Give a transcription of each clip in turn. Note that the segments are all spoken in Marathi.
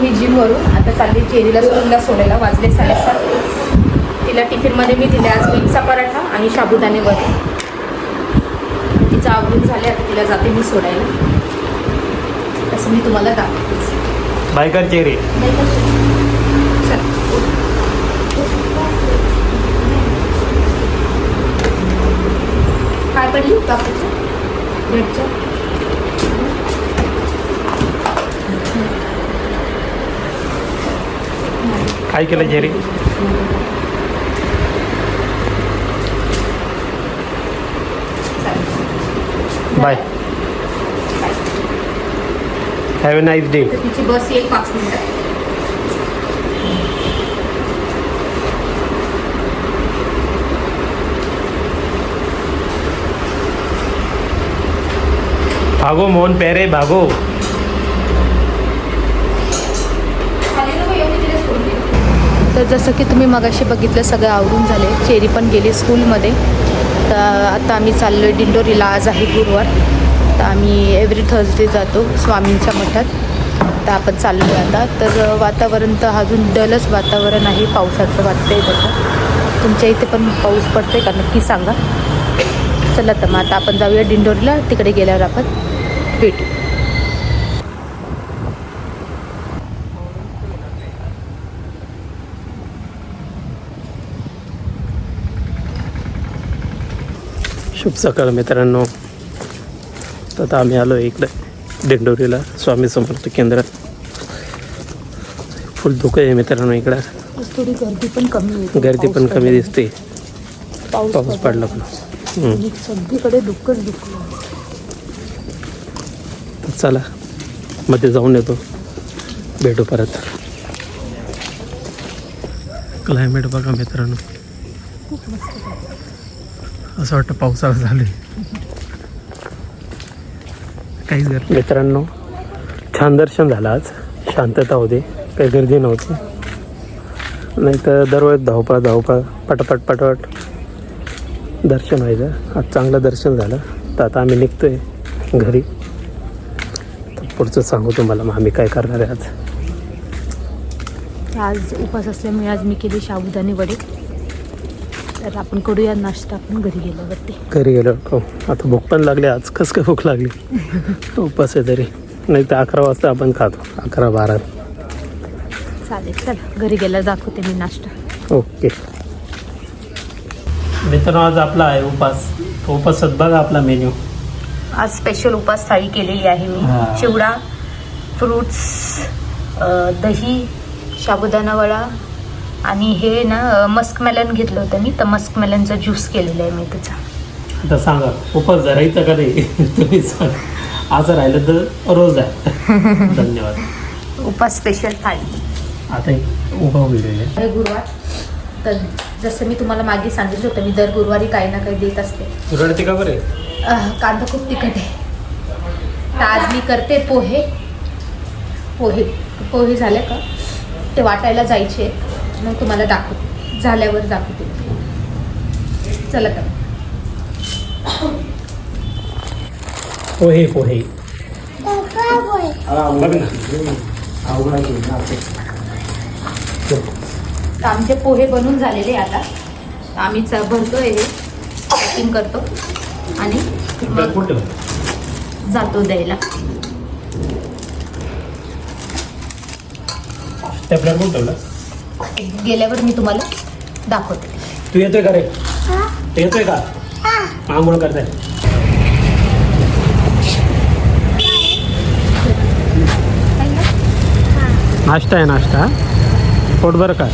मी जिमवरून आता चालली चेरीला स्कूलला सोडायला. वाजले साडेसात. तिला टिफिनमध्ये मी दिले आज बीटचा पराठा आणि साबुदाणे वडे. तिचं आवडून झाले आता तिला जाते मी सोडायला. तसं मी तुम्हाला बायकर? चल. काय पडली? भेटच्या काय केलं चालेल. Bye. Have a nice day तिची बस येईल पाच मिनिटात भागो मोहन पेरे भागो तर जसं की तुम्ही मगाशी बघितलं सगळं आवरून झाले. चेरी पण गेली स्कूलमध्ये. तर आता आम्ही चाललो आहे दिंडोरीला. आज आहे गुरुवार. तर आम्ही एव्हरी थर्सडे जातो स्वामींच्या मठात. तर आपण चाललो आहे आता. तर वातावरण तर अजून डलच वातावरण आहे. पावसाचं वाटतं आहे तसं. तुमच्या इथे पण पाऊस पडतोय का? नक्की सांगा. चला तर मग आता आपण जाऊया दिंडोरीला. तिकडे गेल्यावर आपण भेटू. शुभ सकाळ मित्रांनो. तर आता आम्ही आलो इकडे दिंडोरीला स्वामी समर्थ केंद्रात. फुल धुकं आहे मित्रांनो इकडं. थोडी गर्दी पण कमी गर्दी पण कमी. दिसते. पाऊस पडला. पण. आणि सगळीकडे दुःखच दुःख चला मध्ये जाऊन येतो. भेटू परत. क्लायमेट बघा मित्रांनो. असं वाटतं पावसाळा झाले. काहीच गर्दी मित्रांनो छान दर्शन झालं आज. शांतता होती काही गर्दी नव्हती. नाही तर दरवेळेस धावपळ धावपळ पटापट पटापट दर्शन व्हायचं. आज चांगलं दर्शन झालं. तर आता आम्ही निघतोय घरी. तर पुढचं सांगू तुम्हाला मग आम्ही काय करणार आहे आज. आज उपास असल्यामुळे आज मी केली साबुदाणे वडे. तर आपण करूया नाश्ता आपण घरी गेल्यावरती. घरी गेलो. हो. आता भूक पण लागली आज. कस काय भूक लागली? उपास आहे तरी. नाही तर अकरा वाजता आपण खातो. अकरा बारा. चालेल चल. घरी गेल्यावर दाखवते मी नाश्ता. ओके. मित्रांनो आज आपला आहे उपास. उपासात बघा आपला मेन्यू. आज स्पेशल उपास थाळी केलेली आहे मी. चिवडा फ्रुट्स दही साबुदाणा वडा आणि हे ना मस्क मेलन घेतलं होतं मी. तर मस्क मेलनचा ज्यूस केलेला आहे मी त्याचा. आता सांगा उपास धरायचा का नाही? तुम्ही सांग. असं राहिलं तर रोज आहे. धन्यवाद. उपास स्पेशल थाळी. आता एक उभा व्हिडिओ आहे गुरुवार तर जसं मी तुम्हाला मागे सांगितलं होतं मी दर गुरुवारी काही ना काही देत असते. रडते का बरे कांदा खूप तिखट आहे. तर आज मी करते पोहे. पोहे पोहे झाले का? ते वाटायला जायचे. मग तुम्हाला दाखव झाल्यावर दाखवते. चला का पोहे पोहे. तर आमचे पोहे बनून झालेले आता. तर आम्ही च भरतोय हे. पॅकिंग करतो. आणि जातो द्यायला. कोण ठेवला? गेल्यावर मी तुम्हाला दाखवते. तू येतोय का रे? तू येतोय का? आंघोळ करताय. नाश्ता आहे नाश्ता. पोट बरं का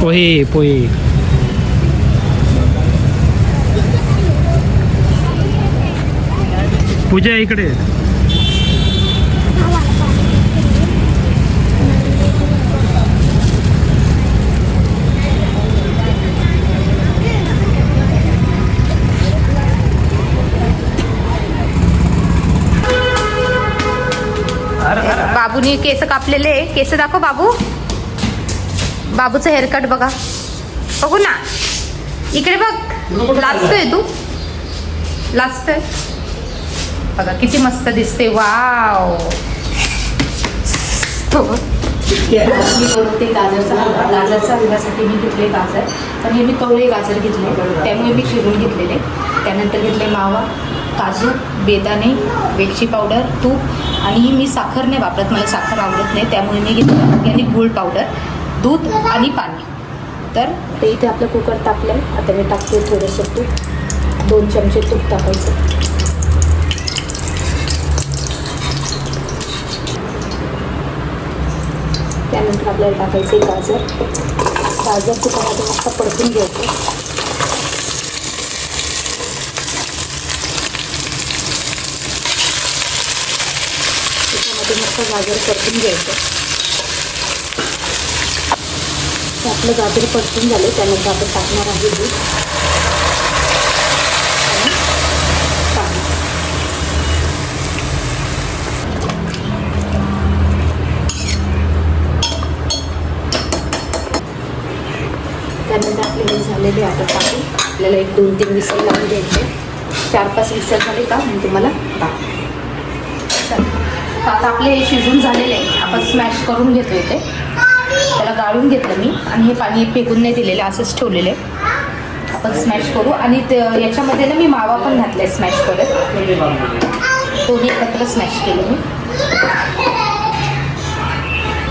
पोहे पोहे. पूजा इकडे. बाबूनी केस कापलेले केस दाखव बाबू. बाबूचं हेअरकट बघा. बघू ना. इकडे बघ. लाजतोय तू. लाजतोय. बघा किती मस्त दिसते. वाव. हो. मी बनवते गाजरचा हलवा. गाजरचा हलव्यासाठी मी घेतले गाजर. तर हे मी कवळे गाजर घेतले. त्यामुळे मी चिरून घेतलेले. त्यानंतर घेतले मावा काजू बेदाणे वेलची पावडर तूप आणि मी साखर नाही वापरत. मला साखर आवडत नाही. त्यामुळे मी घेतलं आणि गूळ पावडर दूध आणि पाणी. तर ते इथे आपलं कुकर टाकलं आहे आता मी टाकते थोडंसं तूप. दोन चमचे तूप टाकायचं. त्यानंतर आपल्याला टाकायचे गाजर. गाजर तुपामध्ये मस्त परतून घ्यायचं. त्याच्यामध्ये मस्त गाजर परतून घ्यायचं. आपलं गाजर परतून झालं त्यानंतर आपण टाकणार आहे दूध. त्यानंतर आपले हे झालेले आता टाकून आपल्याला एक दोन तीन विसल लावून द्यायचे चार पाच विसल झाले का? मी तुम्हाला दाखवते. आता आपले हे शिजून झालेले आहे. आपण स्मॅश करून घेतो इथे. त्याला गाळून घेतलं मी. आणि हे पाणी फेकून नाही दिलेलं असंच ठेवलेलं आहे. आपण स्मॅश करू. आणि याच्यामध्ये ना मी मावा पण घातला आहे स्मॅश करत दोन्ही एकत्र स्मॅश केलं मी.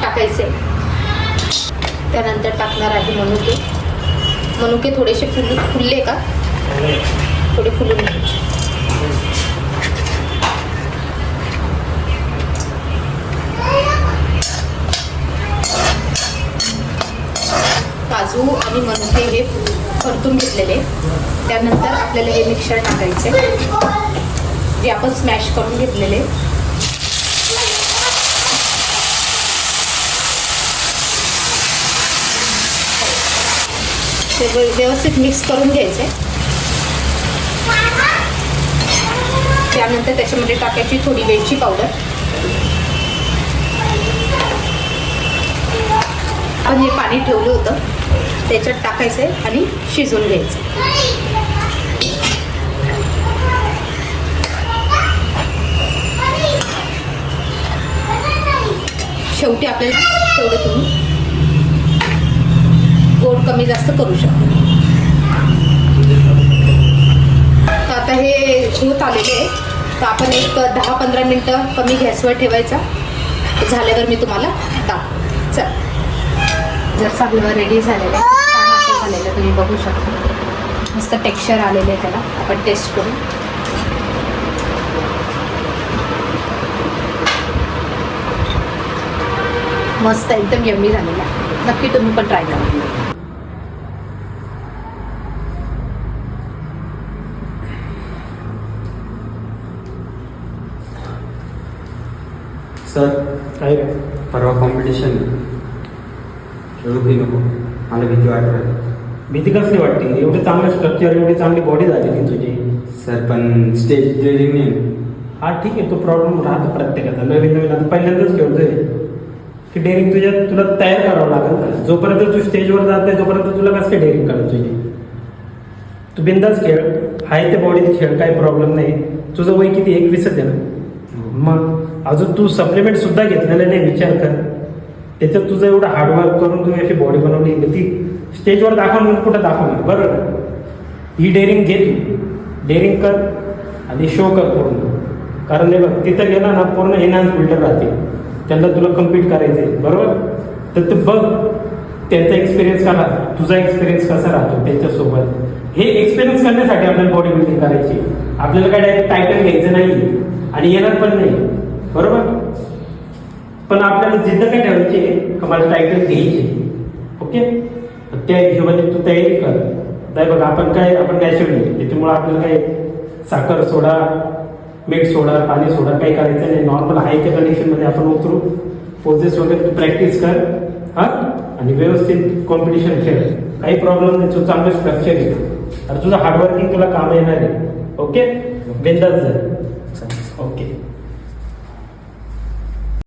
टाकायचे त्यानंतर टाकणार आहे मनुके मनुके थोडेसे फुल फुलले का? थोडे फुलून काजू आणि मनुके हे परतून घेतलेले. त्यानंतर आपल्याला हे मिक्सर टाकायचे. जे आपण स्मॅश करून घेतलेले. ते व्यवस्थित मिक्स करून घ्यायचे. त्यानंतर त्याच्यामध्ये टाकायची थोडी वेलची पावडर आपण हे पाणी ठेवलं होतं. त्याच्यात टाकायचं आणि शिजवून घ्यायचं. शेवटी आपल्याला तेवढं तुम्ही कमी जास्त करू शकतो. तर आता हे होत आलेले आहे. तर आपण एक दहा पंधरा मिनटं कमी गॅसवर ठेवायचा. झाल्यावर मी तुम्हाला दाखव चल. जर सगळं रेडी झालेलं आहे छान असं झालेलं तुम्ही बघू शकता. मस्त टेक्स्चर आलेलं आहे त्याला. आपण टेस्ट करू. मस्त एकदम यम्मी झालेला नक्की तुम्ही पण ट्राय करा. सर काय रे परवा कॉम्पिटिशन खेळू बी नको. मला भीती वाटत. भीती कसली वाटते? एवढे चांगलं स्ट्रक्चर एवढी चांगली बॉडी झालेली तुझी सर पण स्टेज ट्रेनिंग नाही. हा ठीक आहे. तो प्रॉब्लेम राहतो प्रत्येकाचा. नवीन नवीन आता पहिल्यांदाच खेळतोय. की डेअरिंग तुझ्या तुला तयार करावं लागेल ना. जोपर्यंत तू स्टेजवर जात नाही तोपर्यंत तुला कसं काय डेअरिंग करायला तुझी तू बिंदाच खेळ. आहे ते बॉडीत खेळ. काही प्रॉब्लेम नाही. तुझं वय किती? एकवीसच आहे ना? मग? अजून तू सप्लिमेंट सुद्धा घेतलेलं नाही विचार कर. त्याच्यात तुझं एवढं हार्डवर्क करून तुम्ही अशी बॉडी बनवली मग ती स्टेजवर दाखवून कुठं दाखवली बरोबर. ही डेअरिंग घे तू. डेअरिंग कर आणि शो कर पूर्ण. कारण हे बघ तिथं गेला ना पूर्ण एनहान्स बिल्डर राहते. त्यांना तुला कम्पीट करायचं आहे बरोबर? तर तू बघ त्यांचा एक्सपिरियन्स कसा तुझा एक्सपिरियन्स कसा राहतो त्यांच्यासोबत. हे एक्सपिरियन्स करण्यासाठी आपल्याला बॉडी बिल्डिंग करायची आपल्याला काय डायरेक्ट टायटल घ्यायचं नाही आणि येणार पण नाही. बरोबर? पण आपल्याला जिद्द काय ठेवायची? आहे मला टायटल घ्यायचे. ओके? त्या हिशोबाने तू तयारी कर. नाही बघा आपण काय आपण नॅचरली त्याच्यामुळे आपल्याला काय साखर सोडा मीठ सोडा पाणी सोडा काही करायचं नाही. नॉर्मल आहे त्या कंडिशनमध्ये आपण उतरू. पोझेस वगैरे तू प्रॅक्टिस कर. हां? आणि व्यवस्थित कॉम्पिटिशन खेळ. काही प्रॉब्लेम नाही तू चांगलं स्ट्रक्चर येतो अरे तुझं हार्डवर्किंग तुला काम येणार आहे. ओके? बिंदास जा.